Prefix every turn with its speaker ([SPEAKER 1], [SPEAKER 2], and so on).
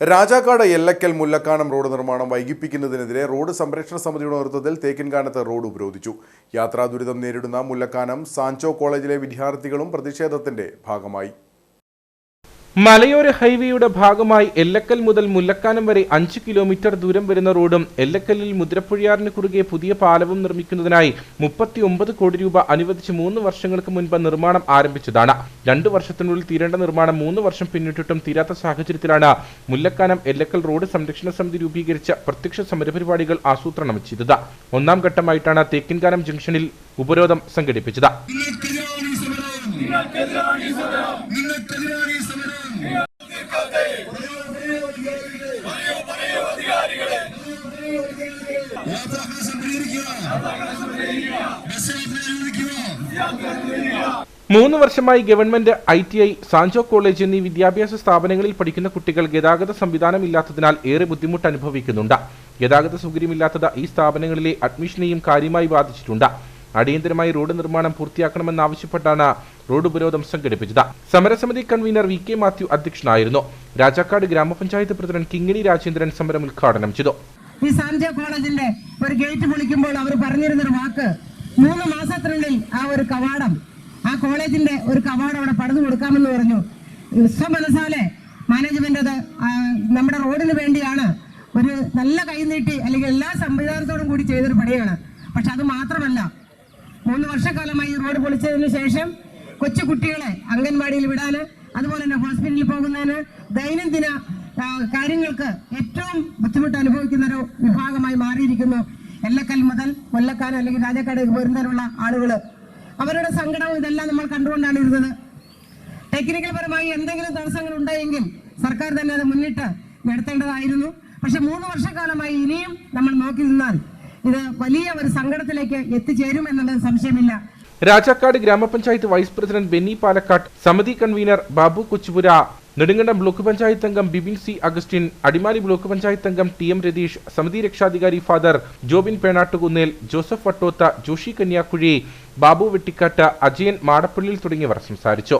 [SPEAKER 1] Rajakkad എല്ലക്കൽ Mullakkanam road നിർമ്മാണം വൈകിപ്പിക്കുന്നതിനെതിരെ road സംരക്ഷണ സമിതിയുടെ നേതൃത്വത്തിൽ തേക്കിൻകാനത്ത് റോഡ് ഉപരോധിച്ചു. യാത്രാ ദുരിതം നേരിടുന്ന മുല്ലക്കാനം സാൻചോ കോളേജിലെ വിദ്യാർത്ഥികളും പ്രതിഷേധത്തിന്റെ ഭാഗമായി.
[SPEAKER 2] മലയോര ഹൈവേയുടെ ഭാഗമായി എല്ലക്കൽ മുതൽ മുല്ലക്കാനം വരെ അഞ്ച് കിലോമീറ്റർ ദൂരം വരുന്ന റോഡും എല്ലക്കല്ലിൽ മുദ്രപ്പുഴയാറിന് കുറുകെ പുതിയ പാലവും നിർമ്മിക്കുന്നതിനായി മുപ്പത്തി ഒമ്പത് കോടി രൂപ അനുവദിച്ച് മൂന്ന് വർഷങ്ങൾക്ക് മുൻപ് നിർമ്മാണം ആരംഭിച്ചതാണ്. രണ്ടു വർഷത്തിനുള്ളിൽ തീരേണ്ട നിർമ്മാണം മൂന്ന് വർഷം പിന്നിട്ടിട്ടും തീരാത്ത സാഹചര്യത്തിലാണ് മുല്ലക്കാനം എല്ലക്കൽ റോഡ് സംരക്ഷണ സമിതി രൂപീകരിച്ച പ്രത്യക്ഷ സമരപരിപാടികൾ ആസൂത്രണം ചെയ്തത്. ഒന്നാം ഘട്ടമായിട്ടാണ് തേക്കിൻകാനം ജംഗ്ഷനിൽ ഉപരോധം സംഘടിപ്പിച്ചത്.
[SPEAKER 3] നിങ്ങൾക്കെതിരാണ് ഈ സമരം. നിങ്ങൾക്കെതിരാണ് ഈ സമരം.
[SPEAKER 2] മൂന്ന് വർഷമായി ഗവൺമെന്റ് ഐ ടി ഐ സാഞ്ചോ കോളേജ് എന്നീ വിദ്യാഭ്യാസ സ്ഥാപനങ്ങളിൽ പഠിക്കുന്ന കുട്ടികൾ ഗതാഗത സംവിധാനമില്ലാത്തതിനാൽ ഏറെ ബുദ്ധിമുട്ട് അനുഭവിക്കുന്നുണ്ട് ഗതാഗത സൗകര്യമില്ലാത്തത് ഈ സ്ഥാപനങ്ങളിലെ അഡ്മിഷനെയും കാര്യമായി ബാധിച്ചിട്ടുണ്ട്. അടിയന്തരമായി റോഡ് നിർമ്മാണം പൂർത്തിയാക്കണമെന്നാവശ്യപ്പെട്ടാണ് റോഡ് ഉപരോധം സംഘടിപ്പിച്ചത്. സമരസമിതി കൺവീനർ വി കെ മാത്യു അധ്യക്ഷനായിരുന്നു. രാജാക്കാട് ഗ്രാമപഞ്ചായത്ത് പ്രസിഡന്റ് കിങ്ങിണി രാജേന്ദ്രൻ സമരം ഉദ്ഘാടനം ചെയ്തു.
[SPEAKER 4] ഈ സാൻജോ കോളേജിന്റെ ഒരു ഗേറ്റ് പൊളിക്കുമ്പോൾ അവർ പറഞ്ഞിരുന്നൊരു വാക്ക് മൂന്ന് മാസത്തിനുള്ളിൽ ആ ഒരു കവാടം ആ കോളേജിന്റെ ഒരു കവാടം അവിടെ പണിതു കൊടുക്കാമെന്ന് പറഞ്ഞു. സ്വമനസാലെ മാനേജ്മെന്റ് അത് നമ്മുടെ റോഡിന് വേണ്ടിയാണ് ഒരു നല്ല കൈനീട്ടി അല്ലെങ്കിൽ എല്ലാ സംവിധാനത്തോടും കൂടി ചെയ്തൊരു പണിയാണ്. പക്ഷെ അത് മാത്രമല്ല മൂന്ന് വർഷക്കാലമായി റോഡ് പൊളിച്ചതിന് ശേഷം കൊച്ചു കുട്ടികളെ അംഗൻവാടിയിൽ വിടാന് അതുപോലെ തന്നെ ഹോസ്പിറ്റലിൽ പോകുന്നതിന് ദൈനംദിന കാര്യങ്ങൾക്ക് ഏറ്റവും ബുദ്ധിമുട്ട് അനുഭവിക്കുന്ന ഒരു വിഭാഗമായി മാറിയിരിക്കുന്നു എല്ലക്കൽ മുതൽ കൊല്ലക്കാരൻ അല്ലെങ്കിൽ രാജക്കാട് വരുന്നതിനുള്ള ആളുകൾ അവരുടെ സങ്കടവും ഇതെല്ലാം നമ്മൾ കണ്ടുകൊണ്ടാണ് ഇരുന്നത്. ടെക്നിക്കൽ പരമായി എന്തെങ്കിലും തടസ്സങ്ങൾ ഉണ്ടായെങ്കിൽ സർക്കാർ തന്നെ അത് മുന്നിട്ട് നടത്തേണ്ടതായിരുന്നു പക്ഷെ മൂന്ന് വർഷക്കാലമായി ഇനിയും നമ്മൾ നോക്കി നിന്നാൽ ഇത് വലിയ ഒരു സങ്കടത്തിലേക്ക് എത്തിച്ചേരും എന്നുള്ളത് സംശയമില്ല.
[SPEAKER 2] രാജാക്കാട് ഗ്രാമപഞ്ചായത്ത് വൈസ് പ്രസിഡന്റ് ബെന്നി പാലക്കാട്ട് സമിതി കൺവീനർ ബാബു കൊച്ചുപുര നെടുങ്കണ്ടം ബ്ലോക്ക് പഞ്ചായത്ത് അംഗം Bibin C Augustine Adimali block panchayat അംഗം ടി എം രതീഷ് സമിതി രക്ഷാധികാരി ഫാദർ ജോബിൻ പേണാട്ടുകുന്നേൽ ജോസഫ് വട്ടോത്ത ജോഷി കന്യാക്കുഴി ബാബു വെട്ടിക്കാട്ട് അജയൻ മാടപ്പള്ളിയിൽ തുടങ്ങിയവർ സംസാരിച്ചു.